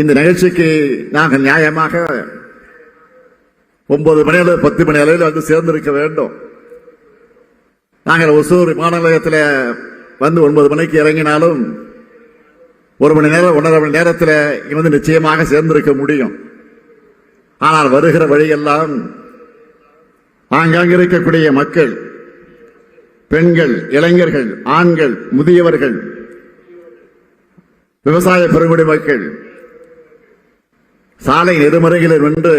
இந்த நிகழ்ச்சிக்கு நாங்கள் நியாயமாக ஒன்பது மணி அளவு பத்து மணி அளவில் வந்து சேர்ந்திருக்க வேண்டும். நாங்கள் ஒசூர் விமான நிலையத்தில் வந்து ஒன்பது மணிக்கு இறங்கினாலும் ஒரு மணி நேரம் ஒன்றரை மணி நேரத்தில் இங்கே வந்து நிச்சயமாக சேர்ந்திருக்க முடியும். ஆனால் வருகிற வழியெல்லாம் ஆங்காங்க இருக்கக்கூடிய மக்கள் பெண்கள் இளைஞர்கள் ஆண்கள் முதியவர்கள் விவசாய பெருங்குடி மக்கள் சாலை நெடுமுறையில் நின்று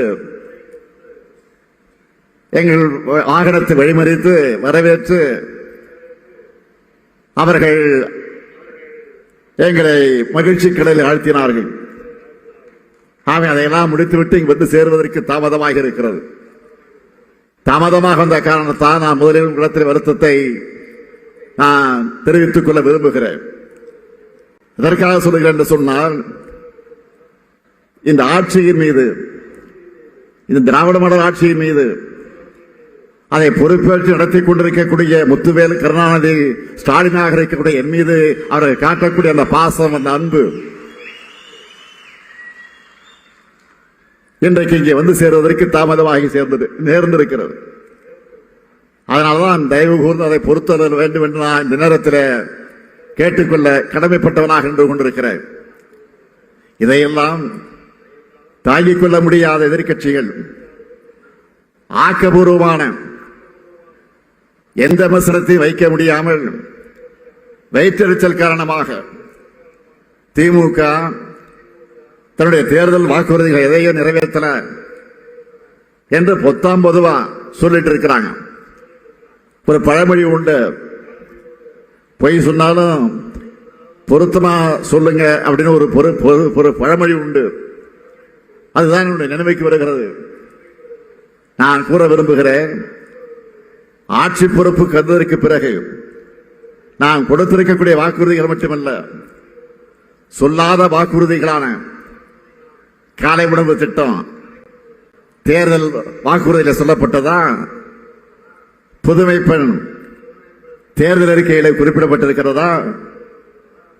எங்கள் வாகனத்தை வழிமறித்து வரவேற்று அவர்கள் எங்களை மகிழ்ச்சி கடலில் ஆழ்த்தினார்கள். ஆகவே அதையெல்லாம் முடித்துவிட்டு இங்கு வந்து சேருவதற்கு தாமதமாக இருக்கிறது. தாமதமாக வந்த காரணத்தால் நான் முதலில் இடத்தில் வருத்தத்தை நான் தெரிவித்துக் கொள்ள விரும்புகிறேன். இதற்காக சொல்லுகிறேன் என்று சொன்னால் இந்த ஆட்சியின் மீது இந்த திராவிட மடல் ஆட்சியின் மீது அதை பொறுப்பேற்று நடத்தி கொண்டிருக்கக்கூடிய முத்துவேல் கருணாநிதி ஸ்டாலினாக இருக்கக்கூடிய என் மீது அவர்கள் காட்டக்கூடிய அந்த பாசம் அந்த அன்பு இன்றைக்கு இங்கே வந்து சேருவதற்கு தாமதமாகி சேர்ந்தது நேர்ந்திருக்கிறது. அதனால்தான் தயவு கூர்ந்து அதை பொறுத்தல் வேண்டும் என்று நான் இந்த நேரத்தில் கேட்டுக்கொள்ள கடமைப்பட்டவனாக நின்று கொண்டிருக்கிறேன். இதையெல்லாம் தாங்கிக் கொள்ள முடியாத எதிர்க்கட்சிகள் ஆக்கபூர்வமான எந்த விமர்சனத்தையும் வைக்க முடியாமல் வயிற்றெரிச்சல் காரணமாக திமுக தன்னுடைய தேர்தல் வாக்குறுதிகள் எதையும் நிறைவேற்றல என்று பொத்தாம் பொதுவா சொல்லிட்டு இருக்கிறாங்க. ஒரு பழமொழி உண்டு. பொய் சொன்னாலும் பொருத்தமா சொல்லுங்க அப்படின்னு ஒரு பொரு- பொரு- ஒரு பழமொழி உண்டு. அதுதான் என்னுடைய நினைவுக்கு வருகிறது. நான் கூற விரும்புகிறேன் ஆட்சி பொறுப்பு கருதற்கு பிறகு நான் கொடுத்திருக்கக்கூடிய வாக்குறுதிகள் மட்டுமல்ல சொல்லாத வாக்குறுதிகளான காலை உணவு திட்டம் தேர்தல் வாக்குறுதியில் சொல்லப்பட்டதா? புதுமை பெண் தேர்தல் அறிக்கையில் குறிப்பிடப்பட்டிருக்கிறதா?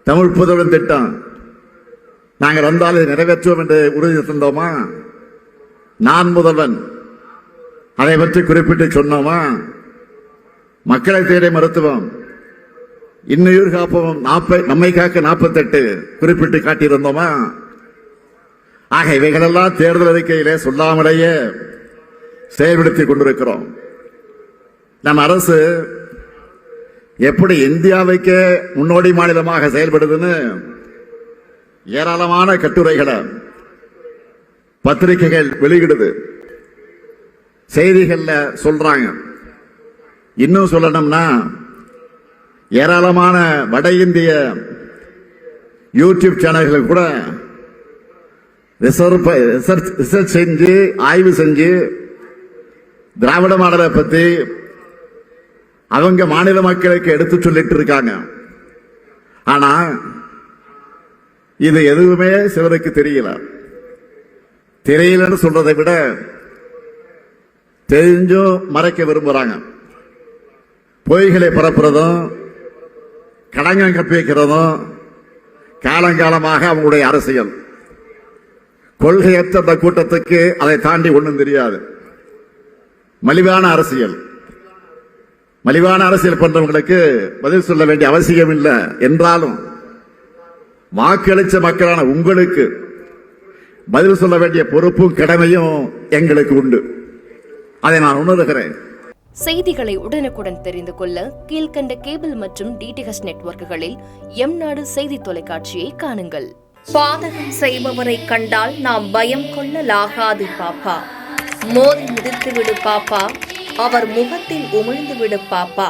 தமிழ் புதுவன் திட்டம் நாங்கள் வந்தால் இதை நிறைவேற்றுவோம் என்று உறுதி தந்தோமா நான் முதல்வன். அதை பற்றி குறிப்பிட்டு சொன்னோமா? மக்களை தேடி மருத்துவம் இன்னுயிர் காப்போம். நாற்ப நம்மை காக்க நாற்பத்தெட்டு குறிப்பிட்டு காட்டியிருந்தோமா? ஆக இவைகளெல்லாம் தேர்தல் அறிக்கையிலே சொல்லாமலேயே செயல்படுத்தி கொண்டிருக்கிறோம். நம் அரசு எப்படி இந்தியாவுக்கே முன்னோடி மாநிலமாக செயல்படுதுன்னு ஏராளமான கட்டுரைகளை பத்திரிகைகள் வெளியிடுது. செய்திகள்ல சொல்றாங்க. இன்னும் சொல்லணும்னா ஏராளமான வட இந்திய யூடியூப் சேனல்கள் கூட ரிசர்வ் ரிசர்ச் ரிசர்ச் செஞ்சு ஆய்வு செஞ்சு திராவிட மாடலை பத்தி அவங்க மாநில மக்களுக்கு எடுத்து சொல்லிட்டு இருக்காங்க. ஆனா இது எதுவுமே சிலருக்கு தெரியல. தெரியலன்னு சொல்றதை விட தெரிஞ்சும் மறைக்க விரும்புறாங்க. பொய்களை பரப்புறதும் கடங்கம் கப்பி வைக்கிறதும் காலங்காலமாக அவங்களுடைய அரசியல். கொள்கையற்ற அந்த கூட்டத்துக்கு அதை தாண்டி ஒன்றும் தெரியாது. மலிவான அரசியல். மலிவான அரசியல் பண்றவங்களுக்கு பதில் சொல்ல வேண்டிய அவசியம் இல்லை என்றாலும் வாக்களிச்ச மக்களான உங்களுக்கு பதில் சொல்ல வேண்டிய பொறுப்பும் கடமையும் எங்களுக்கு உண்டு. அதை நான் உணர்கிறேன். செய்திகளை உடனுக்குடன் தெரிந்து கொள்ள கீழ்க்கண்ட கேபிள் மற்றும் டிடிஹெச் நெட்வொர்க்குகளில் எம் நாடு செய்தி தொலைக்காட்சியை காணுங்கள். பாதகம் செய்பவரை கண்டால் நாம் பயம் கொள்ளலாகாது பாப்பா. மோதி மிதித்து விடு பாப்பா. அவர் முகத்தில் உமிழ்ந்து விடு பாப்பா.